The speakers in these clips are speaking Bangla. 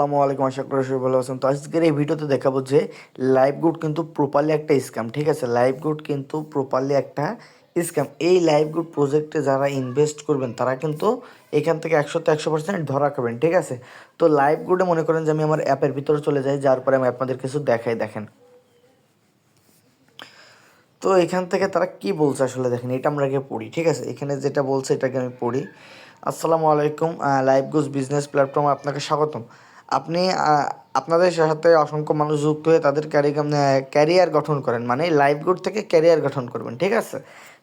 আসসালামু আলাইকুম, আশা করি সবাই ভালো আছেন। তো আজকের এই ভিডিওতে দেখাবো যে লাইভ গুড কিন্তু প্রপারলি একটা স্ক্যাম ঠিক আছে? লাইভ গুড কিন্তু প্রপারলি একটা স্ক্যাম এই লাইভ গুড প্রজেক্টে যারা ইনভেস্ট করবেন, তারা কিন্তু এখান থেকে একশোতে একশো পার্সেন্ট ধরা খাবেন, ঠিক আছে? তো লাইভ গুডে মনে করেন যে আমি আমার অ্যাপের ভিতরে চলে যাই, যার পরে আমি আপনাদের কিছু দেখাই, দেখেন। তো এখান থেকে তারা কি বলছে আসলে দেখেন, এটা আমরা আগে পড়ি, ঠিক আছে? এখানে যেটা বলছে, এটাকে আমি পড়ি। আসসালামু আলাইকুম লাইভ গুজ বিজনেস প্ল্যাটফর্ম আপনাকে স্বাগতম। আপনি আপনাদের সাথে অসংখ্য মানুষ যুক্ত হয়ে তাদের ক্যারিয়ার গঠন করেন। মানে লাইভ গুড থেকে ক্যারিয়ার গঠন করবেন, ঠিক আছে?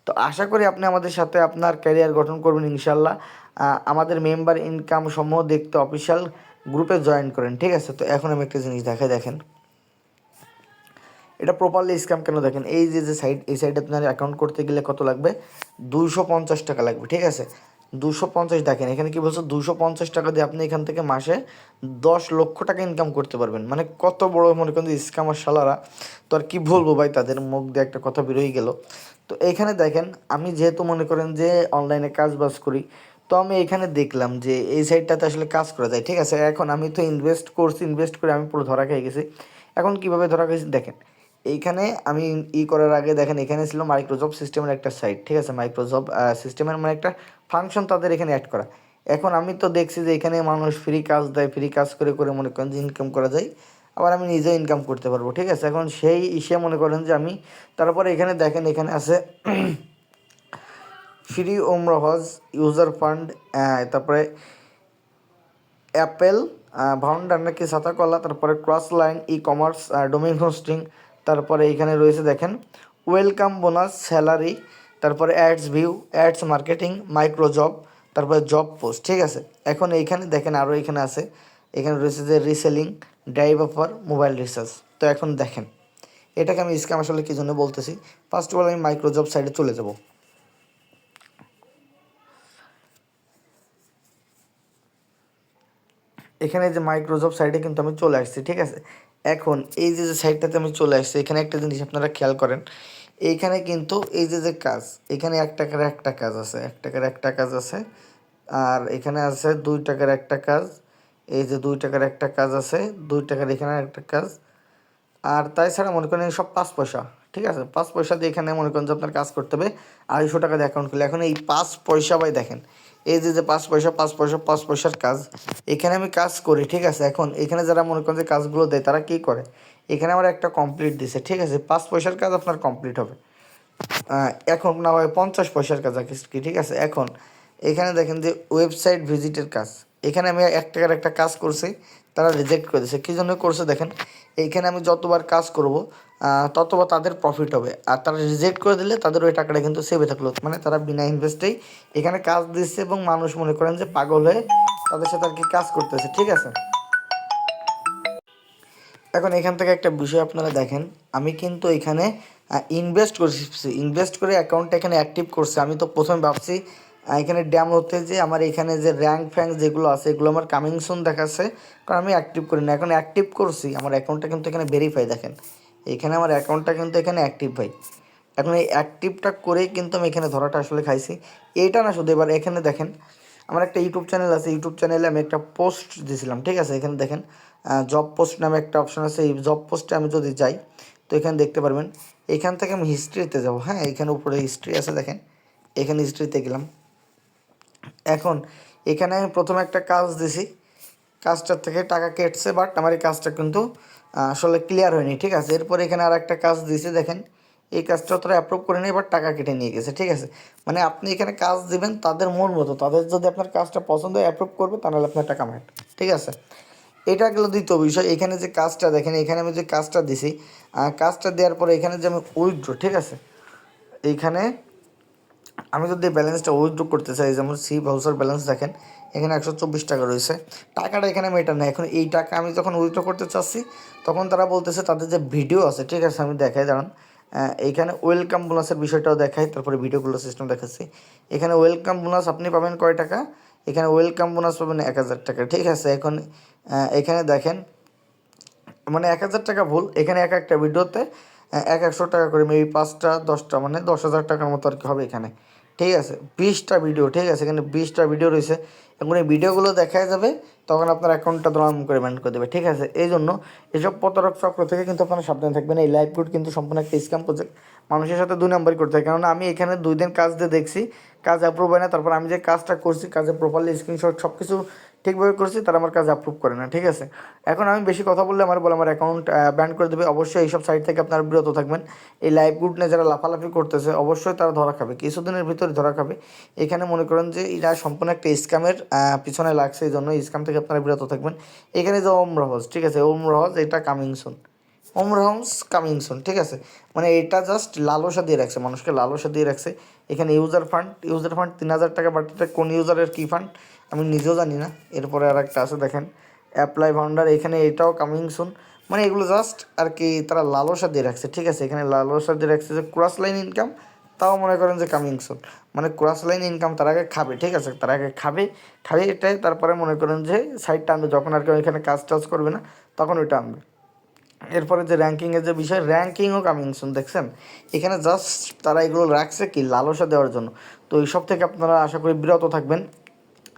তো আশা করি আপনি আমাদের সাথে আপনার ক্যারিয়ার গঠন করবেন ইনশাল্লাহ আমাদের মেম্বার ইনকাম সমূহ দেখতে অফিসিয়াল গ্রুপে জয়েন করেন, ঠিক আছে? তো এখন আমি একটা জিনিস দেখাই, দেখেন। এটা প্রপারলি স্ক্যাম কেন দেখেন? এই যে যে সাইড এই সাইডে আপনার অ্যাকাউন্ট করতে গেলে কত লাগবে? দুইশো পঞ্চাশ টাকা লাগবে, ঠিক আছে? দুশো পঞ্চাশ দেখেন, এখানে কি বলছে? দুশো পঞ্চাশ টাকা দিয়ে আপনি এখান থেকে মাসে দশ লক্ষ টাকা ইনকাম করতে পারবেন। মানে কত বড় মনে করেন স্ক্যামার শালারা। তো আর কি বলব ভাই, তাদের মুখ দিয়ে একটা কথা বেরোই গেল। তো এখানে দেখেন, আমি যেহেতু মনে করেন যে অনলাইনে কাজ বাজ করি, তো আমি এখানে দেখলাম যে এই সাইডটাতে আসলে কাজ করা যায়। ঠিক আছে, এখন আমি তো ইনভেস্ট করছি ইনভেস্ট করে আমি পুরো ধরা খেয়ে গেছি। এখন কীভাবে ধরা খেয়েছি? দেখেন এইখানে আমি ই করার আগে দেখেন, এখানে ছিল মাইক্রোজব সিস্টেমের একটা সাইট ঠিক আছে? মাইক্রোজব সিস্টেমের মানে একটা ফাংশন তাদের এখানে অ্যাড করা। এখন আমি তো দেখছি যে এখানে মানুষ ফ্রি কাজ দেয় ফ্রি কাজ করে করে মনে করেন যে ইনকাম করা যায়, আবার আমি নিজেও ইনকাম করতে পারব, ঠিক আছে? এখন সেই ইসে মনে করেন যে আমি, তারপরে এখানে দেখেন, এখানে আছে ফ্রি ওমরা হজ ইউজার ফান্ড তারপরে অ্যাপেল ভাউন্ডার নাকি সাতাকলা, তারপরে cross line e commerce domain hosting তারপরে এখানে রয়েছে দেখেন ওয়েলকাম বোনাস স্যালারি তারপরে ads view ads marketing micro job তারপরে জব পোস্ট ঠিক আছে? এখন এইখানে দেখেন আরও এখানে আছে, এখানে রয়েছে যে reselling drive offer mobile recharge তো এখন দেখেন, এটাকে আমি স্ক্যাম আসলে কী জন্য বলতেছি? ফার্স্ট অফ অল আমি মাইক্রো জব সাইডে চলে যাব। এখানে যে মাইক্রোজব সাইডে কিন্তু আমি চলে আসছি, ঠিক আছে? এখন এই যে যে সাইডটাতে আমি চলে আসছি, এখানে একটা জিনিস আপনারা খেয়াল করেন এইখানে কিন্তু এই যে যে কাজ, এখানে এক টাকার একটা কাজ আছে, এক টাকার একটা কাজ আছে, আর এখানে আছে দুই টাকার একটা কাজ, এই যে দুই টাকার একটা কাজ আছে, দুই টাকার এখানে একটা কাজ, আর তাই ছাড়া মনে করেন সব পাঁচ পয়সা, ঠিক আছে? পাঁচ পয়সা দিয়ে এখানে মনে করেন যে আপনার কাজ করতে হবে, আড়াইশো টাকা দিয়ে অ্যাকাউন্ট খুলে এখন এই পাঁচ পয়সা ভাই দেখেন এই যে যে পাঁচ পয়সা পাঁচ পয়সা, পাঁচ পয়সার কাজ, এখানে আমি কাজ করি, ঠিক আছে? এখন এখানে যারা মনে করেন যে কাজগুলো দেয়, তারা কী করে? এখানে আমার একটা কমপ্লিট দিছে, ঠিক আছে? পাঁচ পয়সার কাজ আপনার কমপ্লিট হবে। এখন না হয় পঞ্চাশ পয়সার কাজ কি, ঠিক আছে? এখন এখানে দেখেন যে ওয়েবসাইট ভিজিটের কাজ। এখানে আমি এক টাকার একটা কাজ করছি তারা রিজেক্ট করে দিয়েছে। কী জন্য করছে দেখেন, এইখানে আমি যতবার কাজ করব ততবার তাদের প্রফিট হবে। আর তারা রিজেক্ট করে দিলে তাদের ওই টাকাটা কিন্তু সেভে থাকল। মানে তারা বিনা ইনভেস্টেই এখানে কাজ দিচ্ছে এবং মানুষ মনে করেন যে পাগল হয়ে তাদের সাথে আর কি কাজ করতেছে। ঠিক আছে? এখন এখান থেকে একটা বিষয় আপনারা দেখেন। আমি কিন্তু এখানে ইনভেস্ট করছি। ইনভেস্ট করে অ্যাকাউন্টটা এখানে অ্যাক্টিভ করছি। আমি তো প্রথমে ভাবছি এখানে ড্যাম হতে যে আমার এখানে যে র্যাঙ্ক ফ্যাঙ্ক যেগুলো আছে, এগুলো আমার কামিং সুন দেখাচ্ছে। কারণ আমি অ্যাক্টিভ করি না। এখন অ্যাক্টিভ করছি। আমার অ্যাকাউন্টটা কিন্তু এখানে ভেরিফাই দেখেন। এখানে আমার অ্যাকাউন্টটা কিন্তু এখানে অ্যাক্টিভ ভাই। এখন এই অ্যাক্টিভটা করেই কিন্তু আমি এখানে ধরাটা আসলে খাইছি। এইটা না শুধু, এবার এখানে দেখেন, আমার একটা ইউটিউব চ্যানেল আছে। ইউটিউব চ্যানেলে আমি একটা পোস্ট দিয়েছিলাম ঠিক আছে? এখানে দেখেন জব পোস্ট নামে একটা অপশন আছে। এই জব পোস্টে আমি যদি যাই, তো এখানে দেখতে পারবেন, এখান থেকে আমি হিস্ট্রিতে যাব। হ্যাঁ এখানে উপরে হিস্ট্রি আছে দেখেন। এখানে হিস্ট্রিতে গেলাম। এখন, এখানে আমি প্রথমে একটা কাজ দিছি। কাজটার থেকে টাকা কেটছে বাট আমার এই কাজটা কিন্তু আসলে ক্লিয়ার হয়নি, ঠিক আছে? এরপর এখানে আর একটা কাজ দিয়েছে দেখেন। এই কাজটা তোরা অ্যাপ্রুভ করে নিয়ে এবার টাকা কেটে নিয়ে গেছে, ঠিক আছে? মানে আপনি এখানে কাজ দিবেন তাদের মন মতো, তাদের যদি আপনার কাজটা পছন্দ হয় অ্যাপ্রুভ করবে তাহলে আপনার টাকা মারেন ঠিক আছে? এটা গেল দ্বিতীয় বিষয়, এখানে যে কাজটা, দেখেন, এখানে আমি যে কাজটা দিছি কাজটা দেওয়ার পরে এখানে যে আমি উইথড্র ঠিক আছে? এইখানে আমি যদি ব্যালেন্সটা উইথড্র করতে চাই যেমন সি ভাউচার ব্যালেন্স দেখেন এখানে একশো চব্বিশ টাকা রয়েছে। টাকাটা এখানে মেটার না। এখন এই টাকা আমি যখন উইথড্র করতে চাচ্ছি তখন তারা বলতেছে তাদের যে ভিডিও আছে ঠিক আছে আমি দেখাই দাঁড়ান। আহ, এইখানে ওয়েলকাম বোনাসের বিষয়টাও দেখাই তারপরে ভিডিওগুলো সিস্টেম দেখাচ্ছি। এখানে ওয়েলকাম বোনাস আপনি পাবেন কয় টাকা? এখানে ওয়েলকাম বোনাস পাবেন এক হাজার টাকা। ঠিক আছে এখন এখানে দেখেন মানে এক হাজার টাকা ভুল এখানে এক একটা ভিডিওতে এক একশো টাকা করে মেবি পাঁচটা, দশটা মানে দশ হাজার টাকার মতো আর কি হবে এখানে। ঠিক আছে? বিশটা ভিডিও ঠিক আছে? এখানে বিশটা ভিডিও রয়েছে। এখন এই ভিডিওগুলো দেখা যাবে, তখন আপনার অ্যাকাউন্টটা দরাম করে ব্যান্ড করে দেবে, ঠিক আছে? এই জন্য এসব প্রতারক চক্র থেকে কিন্তু আপনারা সাবধানে থাকবেন। এই লাইভ গুড কিন্তু সম্পূর্ণ একটা স্ক্যাম প্রজেক্ট মানুষের সাথে দুই নম্বরই করতে হয়। কেননা আমি এখানে দুই দিন কাজ দিয়ে দেখছি, কাজ অ্যাপ্রুভ হয় না। তারপর আমি যে কাজটা করছি, কাজে প্রপারলি স্ক্রিনশট সব কিছু ঠিকভাবে করছি, তারা আমার কাজ অ্যাপ্রুভ করে না, ঠিক আছে? এখন আমি বেশি কথা বললে আমার বলে আমার অ্যাকাউন্ট ব্যান করে দেবে। অবশ্যই এইসব সাইট থেকে আপনারা বিরত থাকবেন। এই লাইভ গুড নিয়ে যারা লাফালাফি করতেছে, অবশ্যই তারা ধরা খাবে। কিছুদিনের ভিতরে ধরা খাবে। এখানে মনে করেন যে এরা সম্পূর্ণ একটা স্ক্যামের পিছনে লাগছে, এই জন্য স্ক্যাম থেকে আপনারা বিরত থাকবেন। এখানে যে ওম রহজ ঠিক আছে? ওম রহজ এটা কামিং সুন ওম রহমস কামিং সুন, ঠিক আছে? মানে এটা জাস্ট লালসা দিয়ে রাখছে, মানুষকে লালসা দিয়ে রাখছে। এখানে ইউজার ফান্ড ইউজার ফান্ড তিন হাজার টাকা বাড়তে কোন ইউজারের কী ফান্ড আমি নিজেও জানি না। এরপরে আর একটা আছে, দেখেন। অ্যাপ্লাই ফাউন্ডার এখানে এটাও কামিং সুন। মানে এগুলো জাস্ট আর কি তারা লালসা দিয়ে রাখছে, ঠিক আছে? এখানে লালসা দিয়ে রাখছে যে ক্রস লাইন ইনকাম তাও মনে করেন যে কামিং সুন। মানে ক্রস লাইন ইনকাম তার আগে খাবে, ঠিক আছে? তার আগে খাবে খাবে এটাই, তারপরে মনে করেন যে সাইডটা আনবে। যখন আর কেউ এখানে কাজ টাজ করবে না, তখন ওইটা আনবে। এরপরে যে র্যাঙ্কিংয়ের যে বিষয় র্যাঙ্কিংও কামিং সুন দেখছেন? এখানে জাস্ট তারা এগুলো রাখছে কি, লালসা দেওয়ার জন্য। তো এইসব থেকে আপনারা আশা করি বিরত থাকবেন।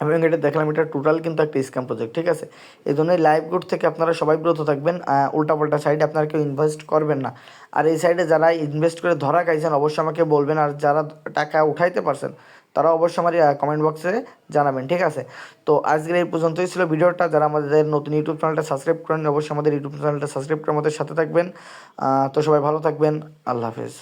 এবং এটা দেখলাম, এটা টোটাল কিন্তু একটা স্ক্যাম প্রজেক্ট ঠিক আছে? এই জন্য লাইভ গুড থেকে আপনারা সবাই ব্রত থাকবেন উল্টাপাল্টা সাইডে আপনারা কেউ ইনভেস্ট করবেন না। আর এই সাইডে যারা ইনভেস্ট করে ধরা খাইছেন, অবশ্যই আমাকে বলবেন, আর যারা টাকা উঠাইতে পারছেন, তারা অবশ্যই আমার কমেন্ট বক্সে জানাবেন, ঠিক আছে? তো আজকের এই পর্যন্তই ছিল ভিডিওটা, যারা আমাদের নতুন ইউটিউব চ্যানেলটা সাবস্ক্রাইব করেন অবশ্যই আমাদের ইউটিউব চ্যানেলটা সাবস্ক্রাইব করে আমাদের সাথে থাকবেন। তো সবাই ভালো থাকবেন, আল্লাহ হাফেজ।